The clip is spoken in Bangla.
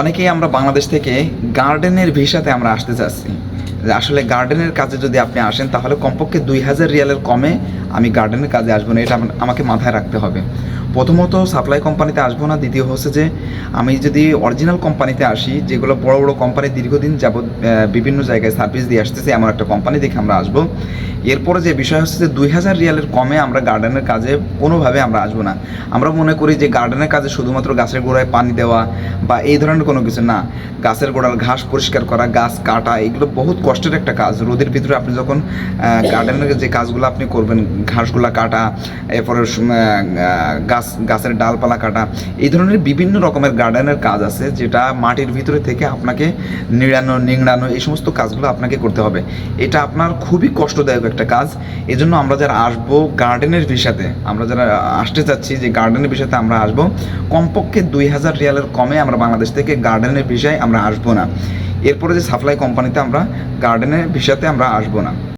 অনেকেই আমরা বাংলাদেশ থেকে গার্ডেনের ভিসাতে আমরা আসতে চাচ্ছি। আসলে গার্ডেনের কাজে যদি আপনি আসেন, তাহলে কমপক্ষে দুই হাজার রিয়ালের কমে আমি গার্ডেনের কাজে আসব না, এটা আমাকে মাথায় রাখতে হবে। প্রথমত সাপ্লাই কোম্পানিতে আসব না, দ্বিতীয় হচ্ছে যে আমি যদি অরিজিনাল কোম্পানিতে আসি, যেগুলো বড় বড় কোম্পানি দীর্ঘদিন যাবৎ বিভিন্ন জায়গায় সার্ভিস দিয়ে আসতেছে, এমন একটা কোম্পানি দেখে আমরা আসব। এরপরে যে বিষয় হচ্ছে যে দুই হাজার রিয়ালের কমে আমরা গার্ডেনের কাজে কোনোভাবে আমরা আসব না। আমরা মনে করি যে গার্ডেনের কাজে শুধুমাত্র গাছের গোড়ায় পানি দেওয়া বা এই ধরনের কোনো কিছু না। গাছের গোড়ার ঘাস পরিষ্কার করা, গাছ কাটা, এগুলো বহুত কষ্টের একটা কাজ। রোদের ভিতরে আপনি যখন গার্ডেনের যে কাজগুলো আপনি করবেন ঘাসগুলা কাটা, এরপরে গাছ গাছের ডালপালা কাটা, এই ধরনের বিভিন্ন রকমের গার্ডেনের কাজ আছে যেটা মাটির ভিতরে থেকে আপনাকে নিড়ানো, নিংড়ানো, এই সমস্ত কাজগুলো আপনাকে করতে হবে। এটা আপনার খুবই কষ্টদায়ক একটা কাজ। এজন্য আমরা যারা আসব গার্ডেনের ভিসাতে, আমরা যারা আসতে চাচ্ছি যে গার্ডেনের ভিসাতে আমরা আসব, কমপক্ষে দুই হাজার রিয়ালের কমে আমরা বাংলাদেশ থেকে গার্ডেনের ভিসায় আমরা আসব না। এরপরে যে সাপ্লাই কোম্পানিতে আমরা গার্ডেনের ভিসাতে আমরা আসব না।